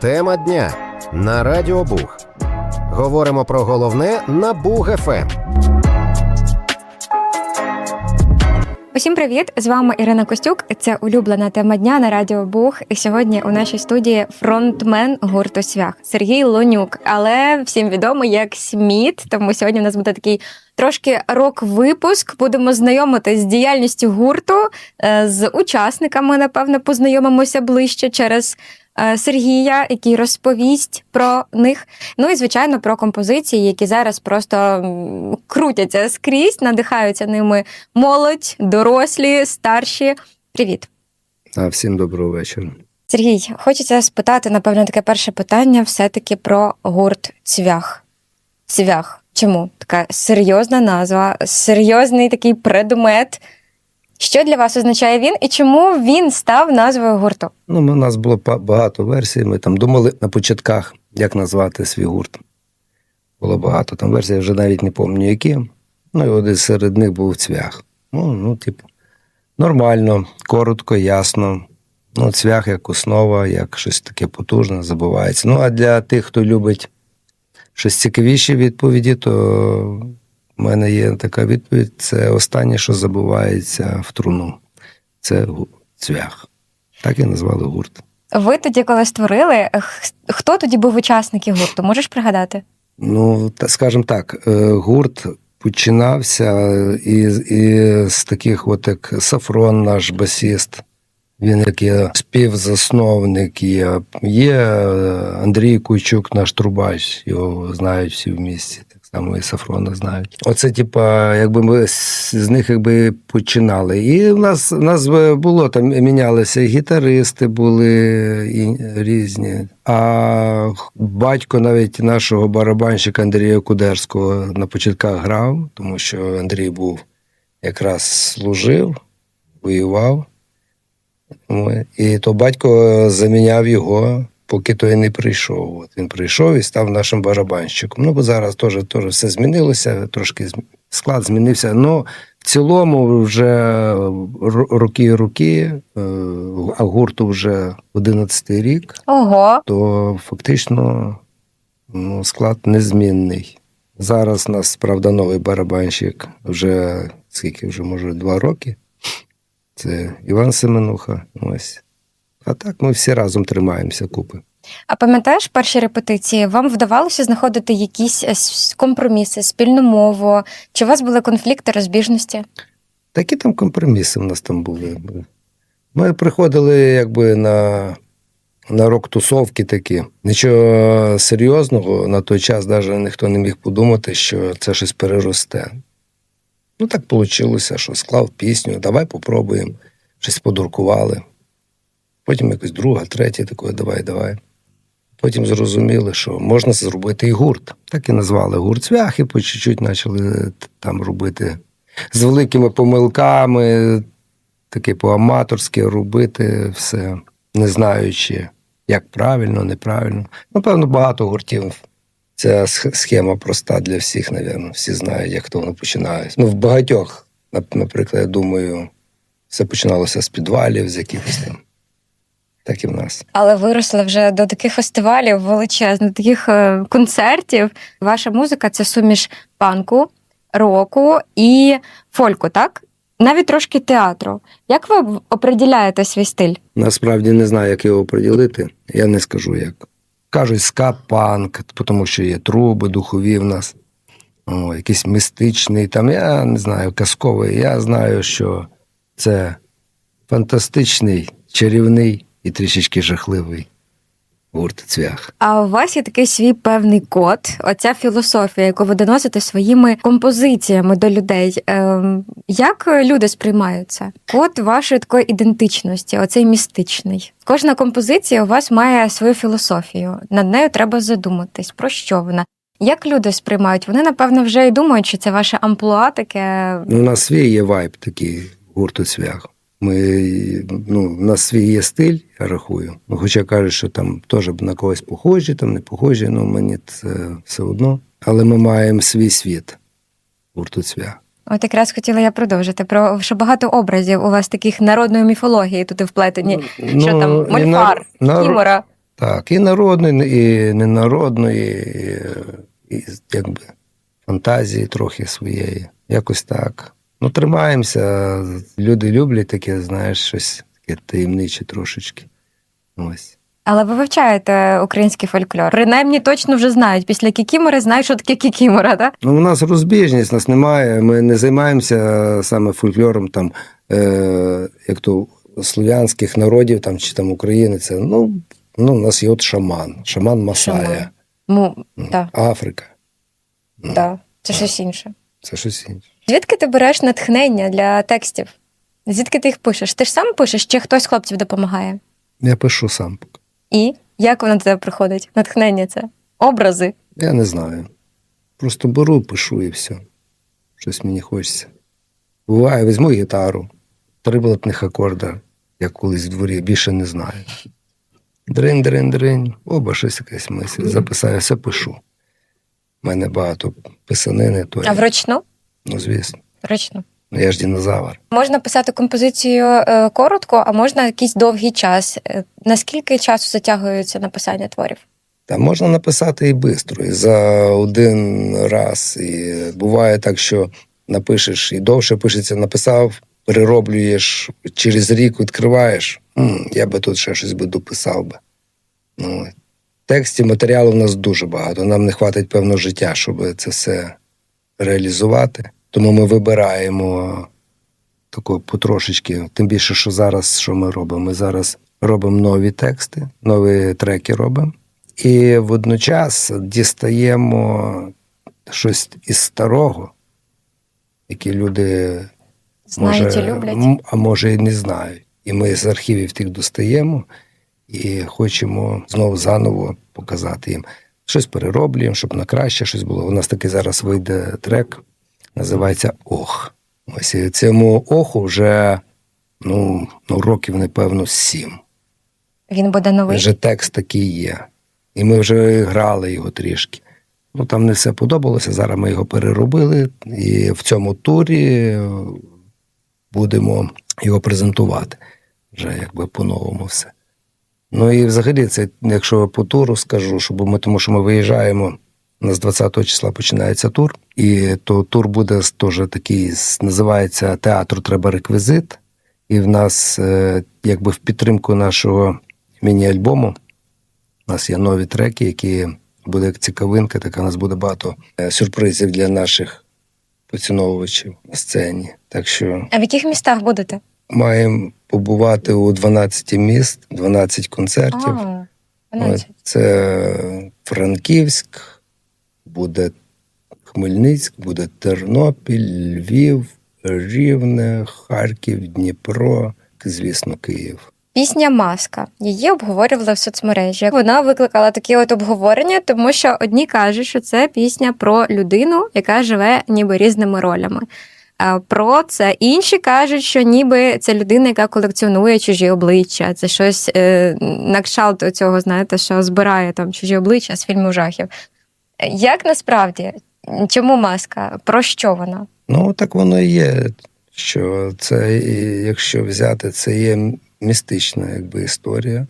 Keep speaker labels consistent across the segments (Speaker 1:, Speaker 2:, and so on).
Speaker 1: Тема дня на Радіо Буг. Говоримо про головне на Буг Ем. ФМ.
Speaker 2: Усім привіт! З вами Ірина Костюк. Це улюблена тема дня на Радіо Буг. І сьогодні у нашій студії фронтмен гурту Свях Сергій Лонюк, але всім відомий як Сміт. Тому сьогодні у нас буде такий трошки рок-випуск. Будемо знайомитись з діяльністю гурту, е, з учасниками. Напевно, познайомимося ближче через Сергія, який розповість про них. Ну і звичайно про композиції, які зараз просто крутяться скрізь, надихаються ними молодь, дорослі, старші. Привіт,
Speaker 3: А, всім доброго вечора.
Speaker 2: Сергій. Хочеться спитати, напевно, таке перше питання все-таки про гурт Цвях. Цвях. Чому така серйозна назва, серйозний такий предмет? Що для вас означає він і чому він став назвою гурту?
Speaker 3: Ну, у нас було багато версій. Ми там думали на початках, як назвати свій гурт. Було багато там версій, я вже навіть не пам'ятаю, які. Ну, і один серед них був цвях. Ну, ну, типу, нормально, коротко, ясно. Ну, цвях як основа, як щось таке потужне, забувається. Ну, а для тих, хто любить щось цікавіші відповіді, то в мене є така відповідь: це останнє, що забувається в труну. Це цвях. Так і назвали гурт.
Speaker 2: Ви тоді, коли створили, хто тоді був учасники гурту? Можеш пригадати?
Speaker 3: Ну, та скажімо так, е, гурт починався із, із таких, от як Сафрон, наш басіст. Він як є співзасновник, є, є е, Андрій Куйчук, наш трубач, його знають всі в місті. Само і Сафрона знають. Оце, типа, якби ми з них якби починали. І в нас, в нас було там мінялися і гітаристи були і різні. А батько навіть нашого барабанщика Андрія Кудерського на початках грав, тому що Андрій був якраз служив, воював. І то батько заміняв його, поки той не прийшов. От він прийшов і став нашим барабанщиком. Ну, бо зараз теж, все змінилося, трошки склад змінився. Ну, в цілому, вже ро- роки роки, е, а гурту вже 11 рік,
Speaker 2: Ого,
Speaker 3: то фактично ну, склад незмінний. Зараз у нас, правда, новий барабанщик вже скільки вже, може, два роки. Це Іван Семенуха. Ось. А так ми всі разом тримаємося купи.
Speaker 2: а пам'ятаєш перші репетиції? Вам вдавалося знаходити якісь е, компроміси, спільну мову? Чи у вас були конфлікти, розбіжності?
Speaker 3: Такі там компроміси в нас там були. Ми приходили якби на, на рок-тусовки такі. Нічого серйозного на той час навіть ніхто не міг подумати, що це щось переросте. Ну так вийшло, що склав пісню, давай попробуємо. Щось подуркували. Потім якось друга, третя, такої, давай, давай. Потім зрозуміли, що можна зробити і гурт. Так і назвали гурт цвях, і по чуть-чуть почали там робити з великими помилками, таке по-аматорськи робити все, не знаючи, як правильно, неправильно. Напевно, багато гуртів. Ця схема проста для всіх, напевно. Всі знають, як то воно починає. Ну, в багатьох, наприклад, я думаю, все починалося з підвалів, з якихось там. Так і в нас.
Speaker 2: Але виросли вже до таких фестивалів величезних, таких е, концертів. Ваша музика це суміш панку, року і фольку, так? Навіть трошки театру. Як ви оприділяєте свій стиль?
Speaker 3: Насправді не знаю, як його приділити. Я не скажу як. Кажуть, ска-панк, тому що є труби, духові в нас, О, якийсь містичний, там, я не знаю, казковий. Я знаю, що це фантастичний, чарівний і трішечки жахливий гурт цвях.
Speaker 2: А у вас є такий свій певний код, оця філософія, яку ви доносите своїми композиціями до людей. Ем, як люди сприймають це? Код вашої такої ідентичності, оцей містичний. Кожна композиція у вас має свою філософію. Над нею треба задуматись, про що вона. Як люди сприймають? Вони, напевно, вже і думають, що це ваше амплуа таке.
Speaker 3: Ну, у нас свій є вайб такий гурту цвях. Ми, ну, у нас свій є стиль, я рахую. Ну, хоча кажуть, що там теж на когось похожі, там не похожі, ну мені це все одно. Але ми маємо свій світ гурту цвях.
Speaker 2: От якраз хотіла я продовжити про що багато образів у вас таких народної міфології туди вплетені. що там
Speaker 3: Ну,
Speaker 2: мольфар,
Speaker 3: на-
Speaker 2: кімора.
Speaker 3: Так, і народної, і ненародної, і, і якби фантазії трохи своєї. Якось так. Ну, тримаємося. Люди люблять таке, знаєш, щось таке таємниче трошечки. Ось.
Speaker 2: Але ви вивчаєте український фольклор. Принаймні точно вже знають. Після кікімори знають, що таке кікімора, так?
Speaker 3: Ну, у нас розбіжність, нас немає. Ми не займаємося саме фольклором, там, е, як то слов'янських народів там, чи там України. Це, ну, ну, у нас є от шаман, шаман Масая,
Speaker 2: Шаман. Ну, так,
Speaker 3: Африка.
Speaker 2: так. Це щось інше.
Speaker 3: Це щось інше.
Speaker 2: Звідки ти береш натхнення для текстів? Звідки ти їх пишеш? Ти ж сам пишеш, чи хтось хлопців допомагає?
Speaker 3: Я пишу сам.
Speaker 2: І як воно до тебе приходить? Натхнення це? Образи?
Speaker 3: Я не знаю. Просто беру, пишу і все. Щось мені хочеться. Буває, візьму гітару, три блатних акорда, як колись в дворі, більше не знаю. Дринь, дринь, дринь. Оба щось якась мисль. Записаю, все пишу. У мене багато писанини, то
Speaker 2: А вручну?
Speaker 3: Ну, звісно.
Speaker 2: Вручну.
Speaker 3: Ну, я ж динозавр.
Speaker 2: Можна писати композицію е, коротко, а можна якийсь довгий час. Е, Наскільки часу затягується написання творів?
Speaker 3: Та можна написати і швидко, і за один раз. І буває так, що напишеш і довше пишеться, написав, перероблюєш, через рік відкриваєш. М, я би тут ще щось би дописав би. Ну, текстів, матеріалу в нас дуже багато. Нам не хватить певно життя, щоб це все реалізувати. Тому ми вибираємо тако потрошечки. Тим більше, що зараз що ми робимо? Ми зараз робимо нові тексти, нові треки робимо. І водночас дістаємо щось із старого, яке люди
Speaker 2: Знають
Speaker 3: може,
Speaker 2: і люблять.
Speaker 3: а може і не знають. І ми з архівів тих достаємо і хочемо знову заново показати їм. Щось перероблюємо, щоб на краще щось було. У нас такий зараз вийде трек, називається Ох. Ось і цьому оху вже ну, ну років, напевно, сім.
Speaker 2: Він буде новий.
Speaker 3: Вже текст такий є. І ми вже грали його трішки. Ну там не все подобалося. Зараз ми його переробили, і в цьому турі е, будемо його презентувати. Вже якби по-новому все. Ну і взагалі, це, якщо по туру скажу, щоб ми, тому що ми виїжджаємо. У нас 20 числа починається тур, і то тур буде теж такий, називається Театру треба реквізит. І в нас, е, якби в підтримку нашого міні-альбому, у нас є нові треки, які буде як цікавинка, така у нас буде багато е, сюрпризів для наших поціновувачів на сцені. Так що
Speaker 2: А в яких містах будете?
Speaker 3: маємо побувати у 12 міст, 12 концертів.
Speaker 2: А, 12.
Speaker 3: Це Франківськ, буде Хмельницьк, буде Тернопіль, Львів, Рівне, Харків, Дніпро, звісно, Київ.
Speaker 2: Пісня Маска. Її обговорювали в соцмережі. Вона викликала такі от обговорення, тому що одні кажуть, що це пісня про людину, яка живе ніби різними ролями. А Про це інші кажуть, що ніби це людина, яка колекціонує чужі обличчя. Це щось е, на кшталт цього, знаєте, що збирає там чужі обличчя з фільму жахів. Як насправді? Чому маска? Про що вона?
Speaker 3: Ну, так воно і є. Що це, якщо взяти, це є містична якби, історія.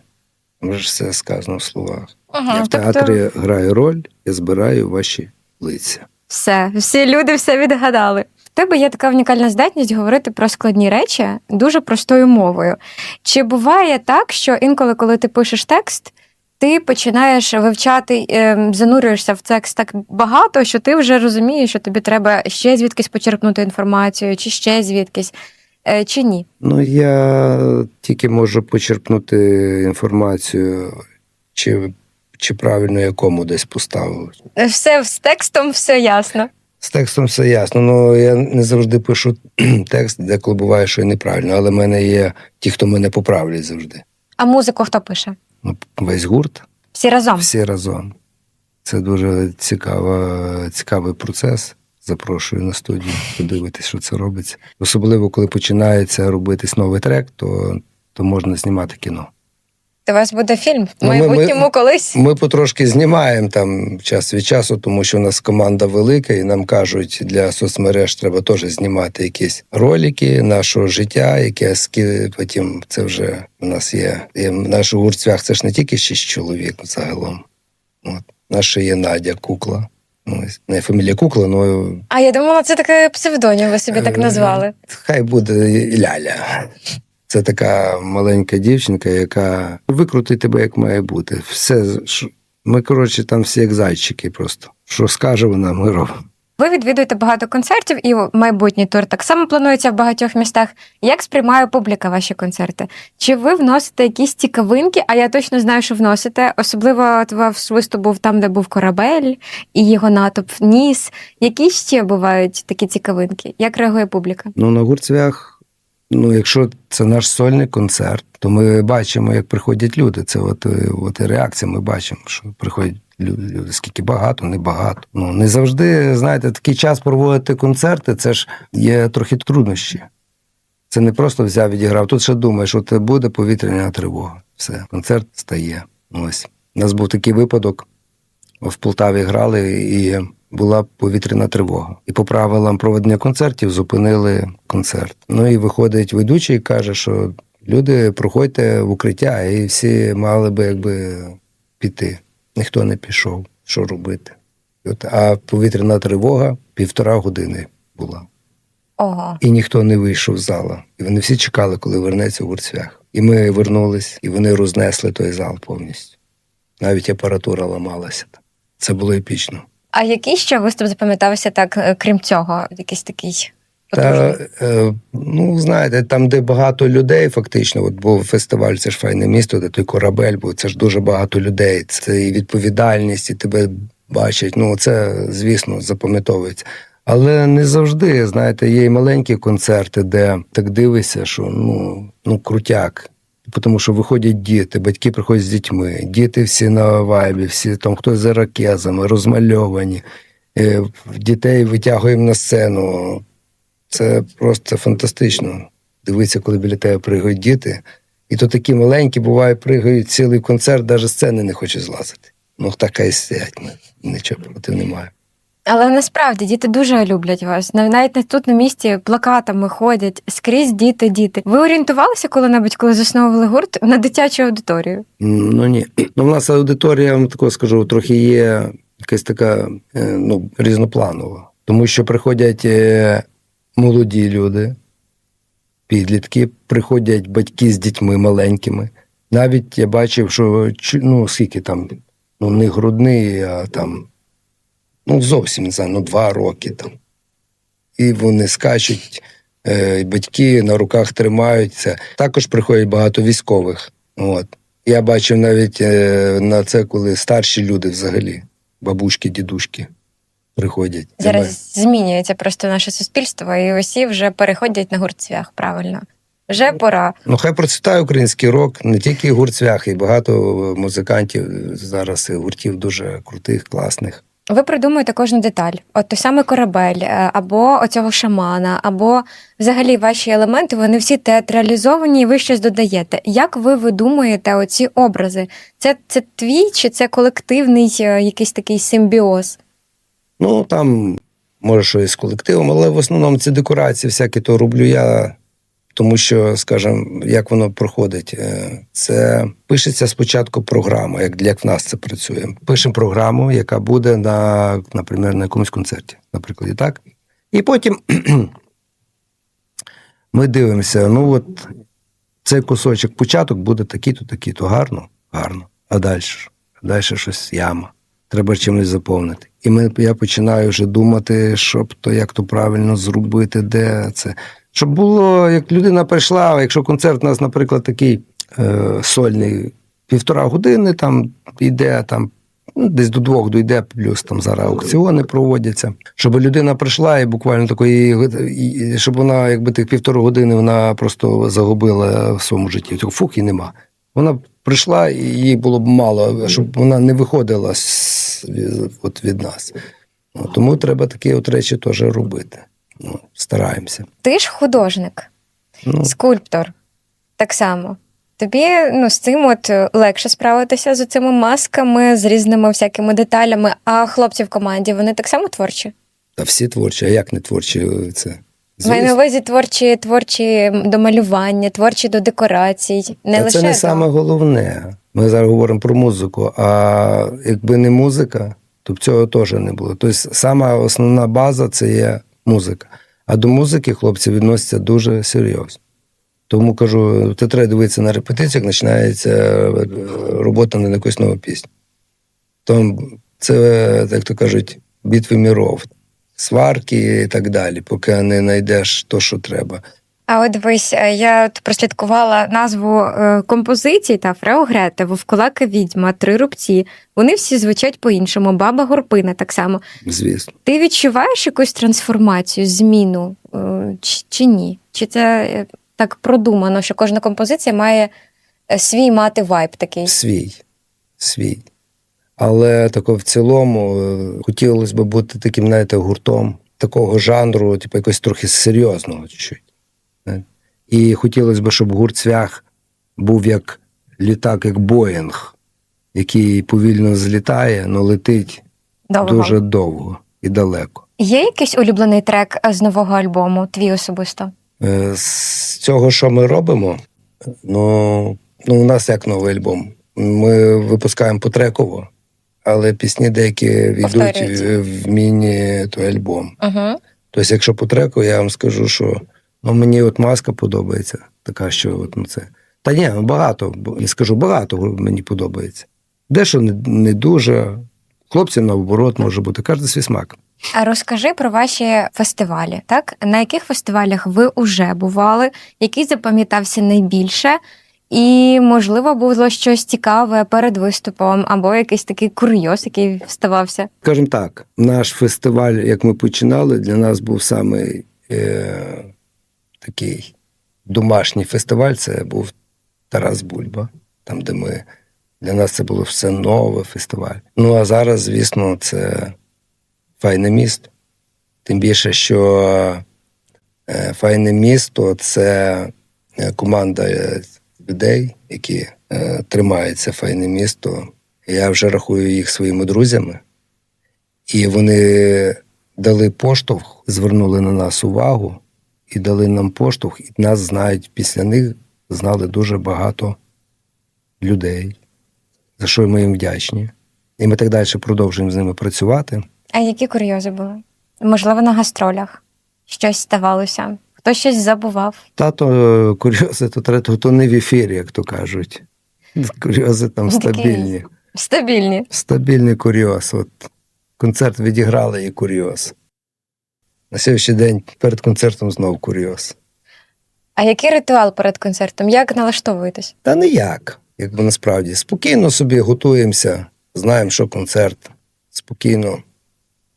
Speaker 3: Може, все сказано в словах. я в
Speaker 2: тобто
Speaker 3: театрі граю роль, я збираю ваші лиця.
Speaker 2: Все, всі люди все відгадали. Тебе є така унікальна здатність говорити про складні речі дуже простою мовою. Чи буває так, що інколи, коли ти пишеш текст, ти починаєш вивчати, ем, занурюєшся в текст так багато, що ти вже розумієш, що тобі треба ще звідкись почерпнути інформацію, чи ще звідкись, Е, чи ні?
Speaker 3: Ну, я тільки можу почерпнути інформацію, чи, чи правильно якому десь поставив.
Speaker 2: Е, Все з текстом все ясно.
Speaker 3: З текстом все ясно. Ну я не завжди пишу текст, деколи буває, що і неправильно, але в мене є ті, хто мене поправлять завжди.
Speaker 2: А музику хто пише?
Speaker 3: Ну, весь гурт,
Speaker 2: Всі разом.
Speaker 3: всі разом. Це дуже цікава, цікавий процес. Запрошую на студію подивитись, що це робиться. Особливо, коли починається робитись новий трек, то, то можна знімати кіно.
Speaker 2: У вас буде фільм в
Speaker 3: Ну, ми- ми-
Speaker 2: майбутньому колись.
Speaker 3: Ми потрошки знімаємо там час від часу, тому що у нас команда велика, і нам кажуть, для соцмереж треба теж знімати якісь ролики нашого життя, яке потім це вже у нас є. І наш гурт «Цвях» це ж не тільки шість чоловік загалом. От. Наша є Надя Кукла. Ну, не фамілія Кукла, але
Speaker 2: А я думала, це такий псевдонім, ви собі так
Speaker 3: Е,
Speaker 2: назвали.
Speaker 3: Хай буде Ляля. Це така маленька дівчинка, яка викрутить тебе, як має бути. Все, що- ми, коротше, там всі як зайчики просто. Що скаже вона, ми робимо.
Speaker 2: Ви відвідуєте багато концертів, і майбутній тур так само планується в багатьох містах. Як сприймає публіка ваші концерти? Чи ви вносите якісь цікавинки? А я точно знаю, що вносите. Особливо от ваш виступ був там, де був корабель, і його натовп ніс. Які ще бувають такі цікавинки? Як реагує публіка?
Speaker 3: Ну, на гурцвях, ну, якщо це наш сольний концерт, то ми бачимо, як приходять люди. Це от, е, от і реакція. Ми бачимо, що приходять лю- люди. Скільки багато, не багато. Ну, не завжди, знаєте, такий час проводити концерти, це ж є трохи труднощі. Це не просто взяв, відіграв. Тут ще думаєш, от буде повітряна тривога. Все, концерт стає. Ось. У нас був такий випадок. В Полтаві грали, і була повітряна тривога. І по правилам проведення концертів зупинили концерт. Ну і виходить ведучий і каже, що люди проходьте в укриття, і всі мали би якби піти. Ніхто не пішов. Що робити? От, а повітряна тривога півтора години була.
Speaker 2: Ого.
Speaker 3: І ніхто не вийшов з зала. І вони всі чекали, коли вернеться гурцвях. І ми вернулись, і вони рознесли той зал повністю. Навіть апаратура ламалася. Це було епічно.
Speaker 2: А який ще виступ запам'ятався так, е, крім цього? Якийсь такий
Speaker 3: Та, е, ну, знаєте, там, де багато людей, фактично, от був фестиваль, це ж файне місто, де той корабель був, це ж дуже багато людей. Це і відповідальність, і тебе бачать. Ну, це, звісно, запам'ятовується. Але не завжди, знаєте, є і маленькі концерти, де так дивишся, що ну, ну крутяк. Тому що виходять діти, батьки приходять з дітьми, діти всі на вайбі, всі там хтось за ракезами, розмальовані. Е, Дітей витягуємо на сцену. Це просто фантастично. Дивитися, коли біля тебе пригають діти. І то такі маленькі, буває, пригають цілий концерт, навіть сцени не хоче злазити. Ну, така і сидять. Нічого проти немає.
Speaker 2: Але насправді діти дуже люблять вас. Навіть тут на місці плакатами ходять скрізь діти, діти. Ви орієнтувалися коли-небудь, коли засновували гурт на дитячу аудиторію?
Speaker 3: Ну ні. Ну, в нас аудиторія, я вам такого скажу, трохи є якась така е, ну, різнопланова. Тому що приходять е, молоді люди, підлітки, приходять батьки з дітьми маленькими. Навіть я бачив, що ну, скільки там, ну, не грудний, а там, ну, зовсім не знаю, ну, два роки там. І вони скачуть, е, батьки на руках тримаються. Також приходять багато військових. От. Я бачив навіть е, на це, коли старші люди взагалі, бабушки, дідушки приходять.
Speaker 2: Зараз змінюється просто наше суспільство, і усі вже переходять на гуртцвях. Правильно, вже пора.
Speaker 3: Ну, хай процвітає український рок, не тільки гурт цвях, і багато музикантів зараз і гуртів дуже крутих, класних.
Speaker 2: Ви придумуєте кожну деталь. От той самий корабель, е, або оцього шамана, або взагалі ваші елементи, вони всі театралізовані, і ви щось додаєте. Як ви видумуєте оці образи? Це, це твій чи це колективний е, якийсь такий симбіоз?
Speaker 3: Ну, там, може, щось з колективом, але в основному ці декорації всякі то роблю я, тому що, скажімо, як воно проходить, е, це пишеться спочатку програма, як, в нас це працює. Пишемо програму, яка буде на, наприклад, на якомусь концерті, наприклад, і так. І потім ми дивимося, ну от цей кусочок, початок буде такий-то, такий-то, гарно, гарно. А далі? Далі щось яма. Треба чимось заповнити. І ми, я починаю вже думати, щоб то, як то правильно зробити, де це. Щоб було, як людина прийшла, якщо концерт у нас, наприклад, такий е, сольний, півтора години там йде, там ну, десь до двох дійде, плюс там зараз аукціони проводяться. Щоб людина прийшла і буквально такої, і- щоб вона, якби тих півтори години вона просто загубила в своєму житті. Фух і нема. Вона прийшла, і їй було б мало, щоб вона не виходила з, от від нас. Ну, тому треба такі от речі теж робити. Ну, стараємося.
Speaker 2: Ти ж художник,
Speaker 3: Ну,
Speaker 2: скульптор. Так само. Тобі ну, з цим от е, легше справитися з цими масками, з різними всякими деталями. А хлопці в команді вони так само творчі?
Speaker 3: Та всі творчі, а як не творчі це?
Speaker 2: Маю на увазі творчі, творчі до малювання, творчі до декорацій. Не
Speaker 3: Та
Speaker 2: лише
Speaker 3: це не
Speaker 2: до-
Speaker 3: саме головне. Ми зараз говоримо про музику, а якби не музика, то б цього теж не було. Тобто, сама основна база це є музика. А до музики хлопці відносяться дуже серйозно. Тому кажу, ти треба дивитися на репетиціях, починається е, робота на якусь нову пісню. Там це, як то кажуть, битви міров, сварки і так далі, поки не знайдеш то, що треба.
Speaker 2: А от дивись, е, я от прослідкувала назву е, композиції та Фреогрета, Вовкулака відьма, три рубці. Вони всі звучать по-іншому. Баба Горпина так само.
Speaker 3: Звісно.
Speaker 2: Ти відчуваєш якусь трансформацію, зміну е, чи, чи ні? Чи це так продумано, що кожна композиція має свій мати вайб такий?
Speaker 3: Свій. Свій. Але тако в цілому хотілося б бути таким, знаєте, гуртом такого жанру, типу якось трохи серйозного чуть-чуть. І хотілося б, щоб гурт цвях був як літак, як Боїнг, який повільно злітає, але летить
Speaker 2: Довго.
Speaker 3: дуже довго і далеко.
Speaker 2: Є якийсь улюблений трек з нового альбому, твій особисто?
Speaker 3: Е, З цього, що ми робимо, ну, ну у нас як новий альбом. Ми випускаємо потреково, але пісні деякі йдуть
Speaker 2: Повторюються.
Speaker 3: в міні той альбом.
Speaker 2: Угу.
Speaker 3: Тобто, якщо по треку, я вам скажу, що ну, мені от маска подобається, така, що от, ну, це. Та ні, багато, не скажу, багато мені подобається. Дещо не, не дуже. Хлопці, наоборот, може бути, кожен свій смак.
Speaker 2: А розкажи про ваші фестивалі, так? На яких фестивалях ви вже бували, який запам'ятався найбільше? І, можливо, було щось цікаве перед виступом, або якийсь такий курйоз, який ставався.
Speaker 3: Скажімо так, наш фестиваль, як ми починали, для нас був самий е, такий домашній фестиваль. Це був Тарас Бульба, там, де ми для нас це було все нове фестиваль. Ну а зараз, звісно, це файне місто. Тим більше, що е, файне місто це е, команда е, людей, які тримають це файне місто. Я вже рахую їх своїми друзями. І вони дали поштовх, звернули на нас увагу і дали нам поштовх, і нас знають після них знали дуже багато людей, за що ми їм вдячні. І ми так далі продовжуємо з ними працювати.
Speaker 2: А які курйози були? Можливо, на гастролях щось ставалося, хтось щось забував.
Speaker 3: Тато е, курйози, то, треба- то не в ефірі, як то кажуть. Курйози там стабільні.
Speaker 2: Стабільні.
Speaker 3: Стабільний курйоз. От концерт відіграли і курйоз. На сьогоднішній день перед концертом знов курйоз.
Speaker 2: А який ритуал перед концертом? Як налаштовуєтесь?
Speaker 3: Та ніяк, якби насправді. Спокійно собі готуємося, знаємо, що концерт. Спокійно.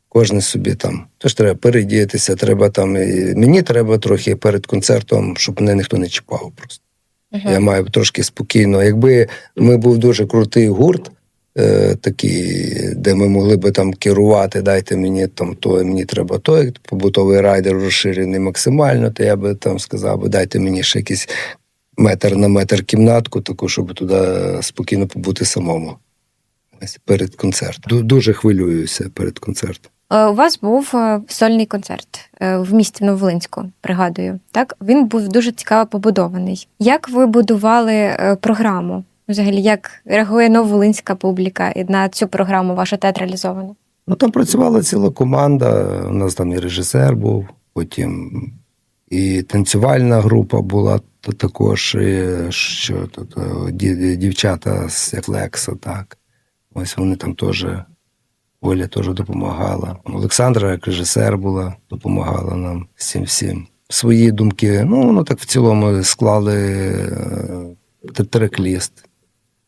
Speaker 3: Кожен собі там. Тож треба передітися, треба там. І... Мені треба трохи перед концертом, щоб мене ніхто не чіпав просто.
Speaker 2: Угу.
Speaker 3: Я маю трошки спокійно. Якби ми був дуже крутий гурт, е, такий, де ми могли би там керувати, дайте мені там то, мені треба то, побутовий райдер розширений максимально, то я би там сказав, би, дайте мені ще якийсь метр на метр кімнатку, таку, щоб туди спокійно побути самому. Перед концертом. Дуже хвилююся перед концертом.
Speaker 2: Е, У вас був е, сольний концерт в місті Нововолинську, пригадую. Так він був дуже цікаво побудований. Як ви будували програму? Взагалі, як реагує нововолинська публіка і на цю програму вашу театралізовану?
Speaker 3: Ну там працювала ціла команда. У нас там і режисер був, потім і танцювальна група була також, і, що тут е, ді- дівчата з як Лекса, так. Ось вони там теж. Оля теж допомагала. Олександра, як режисер була, допомагала нам цим всім. Свої думки. Ну, воно так в цілому склали е, трек-ліст,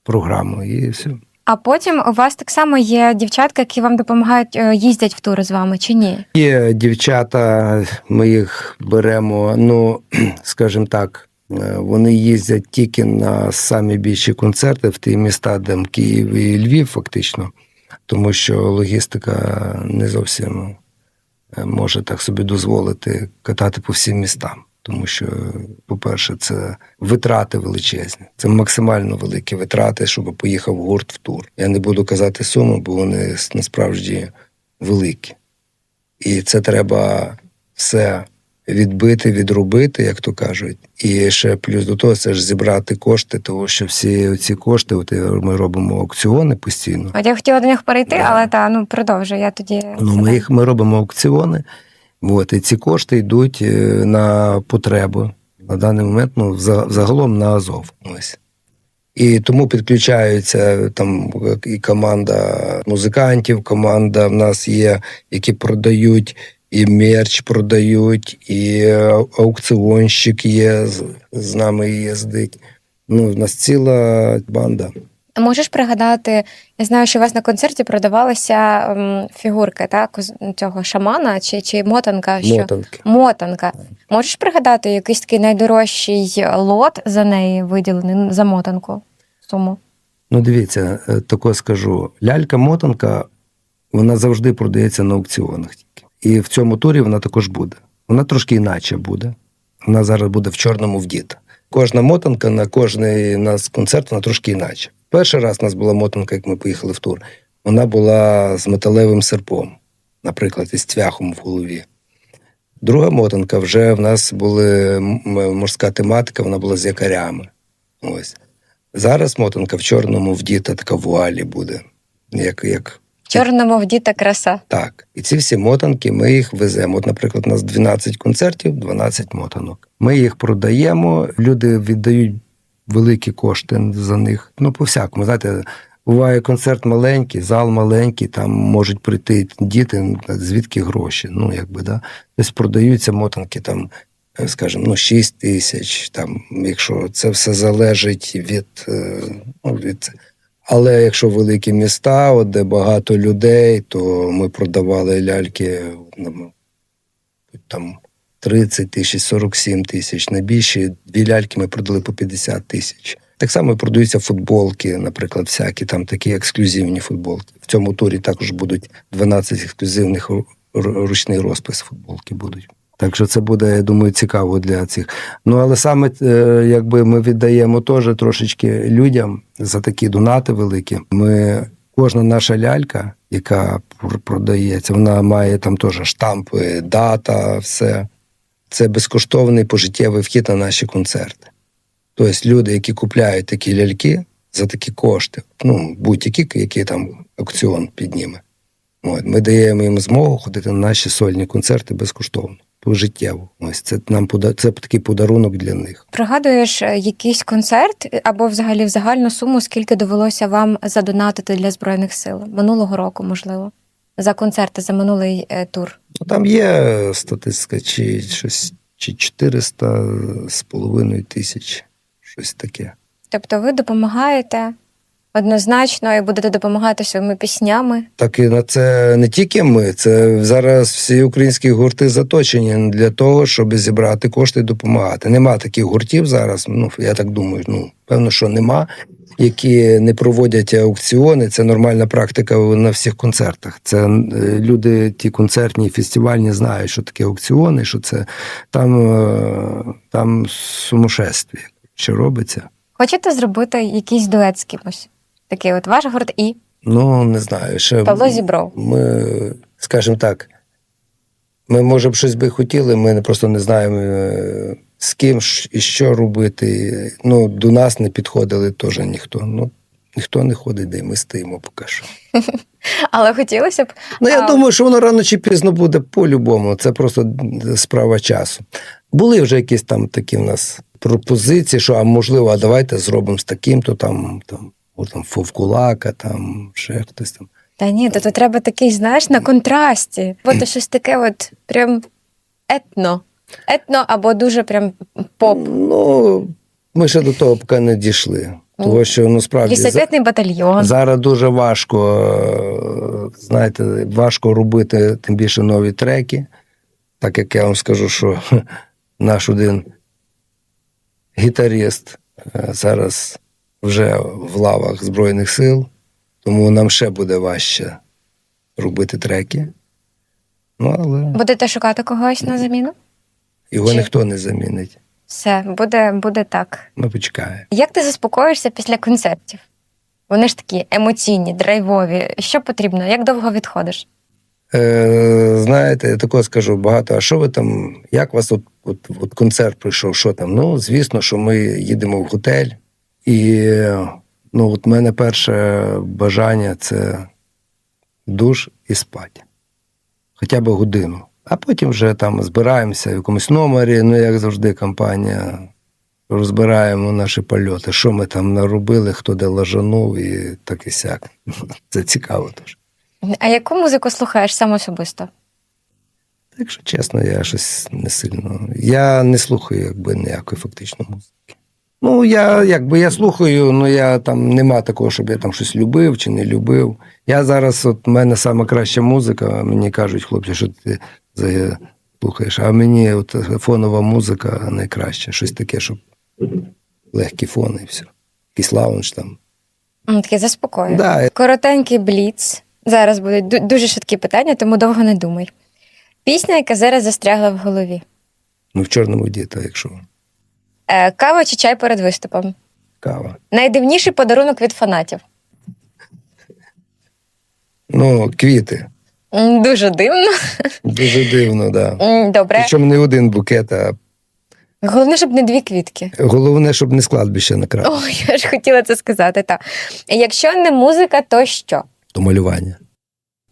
Speaker 3: програму і все.
Speaker 2: А потім у вас так само є дівчатка, які вам допомагають е, їздять в тури з вами чи ні?
Speaker 3: Є дівчата, ми їх беремо, ну, скажімо так, е, вони їздять тільки на самі більші концерти в ті міста, де Київ і Львів, фактично, тому що логістика не зовсім е, може так собі дозволити катати по всім містам. Тому що, по-перше, це витрати величезні. Це максимально великі витрати, щоб поїхав гурт в тур. Я не буду казати суму, бо вони насправді великі. І це треба все відбити, відробити, як то кажуть. І ще плюс до того, це ж зібрати кошти, тому що всі ці кошти, от ми робимо аукціони постійно.
Speaker 2: От я хотіла до них перейти,
Speaker 3: Да.
Speaker 2: але та ну продовжуй, я тоді.
Speaker 3: Ну, ми їх ми робимо аукціони, от, і ці кошти йдуть е, на потребу. На даний момент, ну, загалом на Азов. Ось. І тому підключаються там і команда музикантів, команда в нас є, які продають, і мерч продають, і аукціонщик є, з нами їздить. Ну, в нас ціла банда.
Speaker 2: Можеш пригадати, я знаю, що у вас на концерті продавалися ем, фігурки, так, цього шамана чи, чи мотанка? Що?
Speaker 3: Мотанки.
Speaker 2: Мотанка. Можеш пригадати якийсь такий найдорожчий лот за неї виділений за мотанку? Суму?
Speaker 3: Ну, дивіться, е, тако скажу. Лялька-мотанка, вона завжди продається на аукціонах тільки. І в цьому турі вона також буде. Вона трошки інакше буде. Вона зараз буде в чорному вдіта. Кожна мотанка на кожний нас концерт вона трошки інакше. Перший раз у нас була мотанка, як ми поїхали в тур. Вона була з металевим серпом, наприклад, із цвяхом в голові. Друга мотанка вже в нас була морська тематика, вона була з якорями. Ось. Зараз мотанка в чорному вдіта така вуалі буде. Як, як
Speaker 2: В чорному вдіта краса.
Speaker 3: так. І ці всі мотанки ми їх веземо. От, наприклад, у нас 12 концертів, 12 мотанок. Ми їх продаємо, люди віддають великі кошти за них. Ну, по всякому. Знаєте, буває концерт маленький, зал маленький, там можуть прийти діти, звідки гроші. Ну, якби, да. Тобто продаються мотанки там. е, Скажімо, ну, 6 тисяч, там, якщо це все залежить від, е, ну, від але якщо великі міста, от де багато людей, то ми продавали ляльки там 30 тисяч, 47 тисяч. Найбільші дві ляльки ми продали по 50 тисяч. Так само продаються футболки, наприклад, всякі там такі ексклюзивні футболки. В цьому турі також будуть 12 ексклюзивних ру- ру- ручний розпис футболки будуть. Так що це буде, я думаю, цікаво для цих. Ну але саме е, якби ми віддаємо теж трошечки людям за такі донати великі. Ми кожна наша лялька, яка пр- продається, вона має там теж штампи, дата, все. Це безкоштовний пожиттєвий вхід на наші концерти. Тобто люди, які купляють такі ляльки за такі кошти, ну будь-які, які там аукціон підніме. От, ми даємо їм змогу ходити на наші сольні концерти безкоштовно, пожиттєво. Ось це нам це такий подарунок для них.
Speaker 2: Пригадуєш е, якийсь концерт або взагалі в загальну суму, скільки довелося вам задонатити для Збройних сил минулого року, можливо, за концерти, за минулий е, тур.
Speaker 3: Ну, там є статистика, чи щось, чи 400 з половиною тисяч, щось таке.
Speaker 2: Тобто ви допомагаєте однозначно і будете допомагати своїми піснями.
Speaker 3: Так і на це не тільки ми, це зараз всі українські гурти заточені для того, щоб зібрати кошти і допомагати. Нема таких гуртів зараз. Ну я так думаю, ну певно, що нема. Які не проводять аукціони, це нормальна практика на всіх концертах. Це е, люди, ті концертні, фестивальні, знають, що таке аукціони, що це там, е, там сумасшествие, що робиться.
Speaker 2: Хочете зробити якийсь дует з кимось? Такий от ваш гурт і
Speaker 3: Ну не знаю, ще
Speaker 2: Павло Зібров.
Speaker 3: Ми, скажімо так, ми, може б, щось би хотіли, ми просто не знаємо, е, з ким ж і що робити. Ну, до нас не підходили теж ніхто. Ну, ніхто не ходить, де ми стоїмо поки що.
Speaker 2: Але хотілося б.
Speaker 3: Ну, я
Speaker 2: А-
Speaker 3: думаю, що воно рано чи пізно буде по-любому. Це просто справа часу. Були вже якісь там такі в нас пропозиції, що а можливо, а давайте зробимо з таким-то там, там, там Фовкулака, там ще хтось там.
Speaker 2: Та ні, то, то треба такий, знаєш, на контрасті. Бо щось таке, от прям етно. Етно або дуже прям поп.
Speaker 3: Ну, ми ще до того поки не дійшли. Тому що ну справді
Speaker 2: І
Speaker 3: за-
Speaker 2: секретний батальйон.
Speaker 3: зараз дуже важко, е, знаєте, важко робити тим більше нові треки. Так як я вам скажу, що наш один гітаріст е, зараз вже в лавах Збройних сил, тому нам ще буде важче робити треки. Ну, але
Speaker 2: Будете шукати когось на заміну?
Speaker 3: Його
Speaker 2: Чи-
Speaker 3: ніхто не замінить.
Speaker 2: Все, буде, буде так.
Speaker 3: Ну, почекає.
Speaker 2: Як ти заспокоїшся після концертів? Вони ж такі емоційні, драйвові. Що потрібно? Як довго відходиш?
Speaker 3: Е, знаєте, я такого скажу багато. А що ви там? Як у вас от, от, от концерт пройшов? Що там? Ну, звісно, що ми їдемо в готель, і ну, от мене перше бажання це душ і спати. Хоча б годину. А потім вже там збираємося в якомусь номері, ну, як завжди, компанія. Розбираємо наші польоти, що ми там наробили, хто де лажанув, і так і сяк. Це цікаво дуже.
Speaker 2: А яку музику слухаєш сам особисто?
Speaker 3: Якщо чесно, я щось не сильно. Я не слухаю якби ніякої фактично музики. Ну, я якби я слухаю, ну я там нема такого, щоб я там щось любив чи не любив. Я зараз, от в мене сама краща музика, мені кажуть, хлопці, що ти слухаєш. А мені от фонова музика найкраща. Щось таке, щоб легкі фони і все. Якийсь лаунж там.
Speaker 2: М, Таке заспокоює.
Speaker 3: Да,
Speaker 2: Коротенький бліц. Зараз будуть дуже швидкі питання, тому довго не думай. Пісня, яка зараз застрягла в голові.
Speaker 3: ну в чорному діта, якщо
Speaker 2: Е, кава чи чай перед виступом?
Speaker 3: кава.
Speaker 2: Найдивніший подарунок від фанатів.
Speaker 3: Ну, квіти.
Speaker 2: Дуже дивно.
Speaker 3: Дуже дивно, так. Да.
Speaker 2: Добре.
Speaker 3: Причому не один букет, а
Speaker 2: Головне, щоб не дві квітки.
Speaker 3: Головне, щоб не складбище накрав,
Speaker 2: О, я ж хотіла це сказати. Так. Якщо не музика, то що?
Speaker 3: то малювання.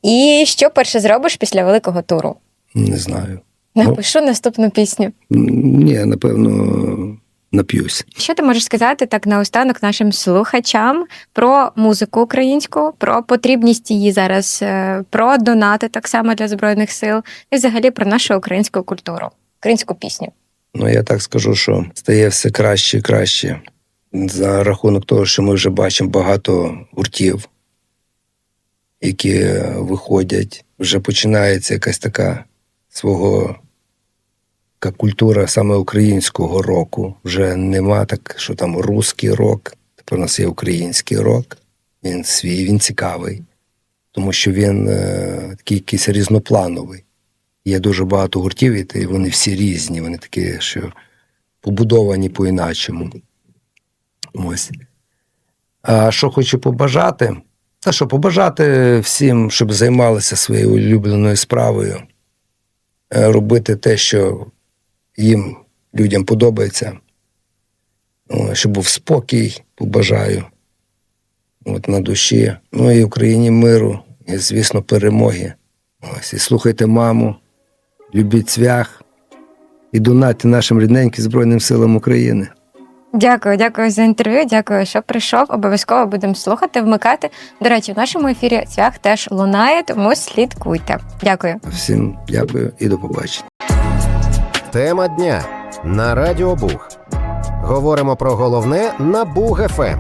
Speaker 2: І що перше зробиш після великого туру?
Speaker 3: Не знаю.
Speaker 2: Напишу наступну пісню.
Speaker 3: Ні, напевно, нап'юсь.
Speaker 2: Що ти можеш сказати так наостанок нашим слухачам про музику українську, про потрібність її зараз, е, про донати так само для збройних сил, і взагалі про нашу українську культуру, українську пісню.
Speaker 3: Ну, я так скажу, що стає все краще і краще за рахунок того, що ми вже бачимо багато гуртів, які виходять. Вже починається якась така свого культура саме українського року. Вже нема так, що там русський рок. Тепер у нас є український рок. Він свій, він цікавий, тому що він е, такий якийсь різноплановий. Є дуже багато гуртів, і вони всі різні, вони такі, що побудовані по-іначому. Ось. А що хочу побажати? Та що побажати всім, щоб займалися своєю улюбленою справою, е, робити те, що їм людям подобається. О, Щоб був спокій, побажаю. От на душі. Ну і Україні миру, і, звісно, перемоги. Ось, і слухайте маму, любіть цвях і донатьте нашим рідненьким Збройним силам України.
Speaker 2: Дякую, дякую за інтерв'ю. Дякую, що прийшов. Обов'язково будемо слухати, вмикати. До речі, в нашому ефірі цвях теж лунає, тому слідкуйте. Дякую.
Speaker 3: Всім дякую і до побачення.
Speaker 1: Тема дня на Радіо Буг. Говоримо про головне на Буг ФМ.